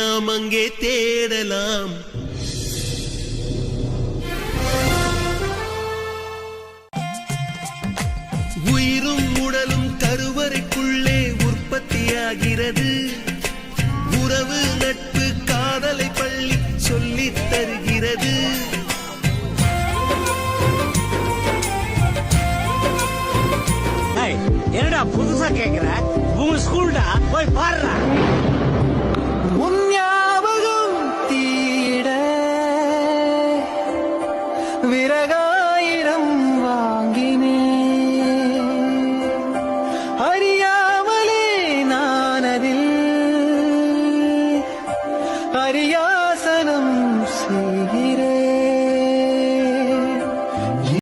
நாம் அங்கே தேடலாம். உயிரும் உடலும் கருவறைக்குள்ளே உற்பத்தியாகிறது. உறவு நட்பு காதலை பள்ளி சொல்லித் தருகிறது. என்னடா புதுசா கேக்குற? உங்க ஸ்கூல்டா? போய் பாடுறா വിറകായിരം വാങ്ങിനേ. അറിയാമലേ നാനതിൽ അറിയാസനം സീ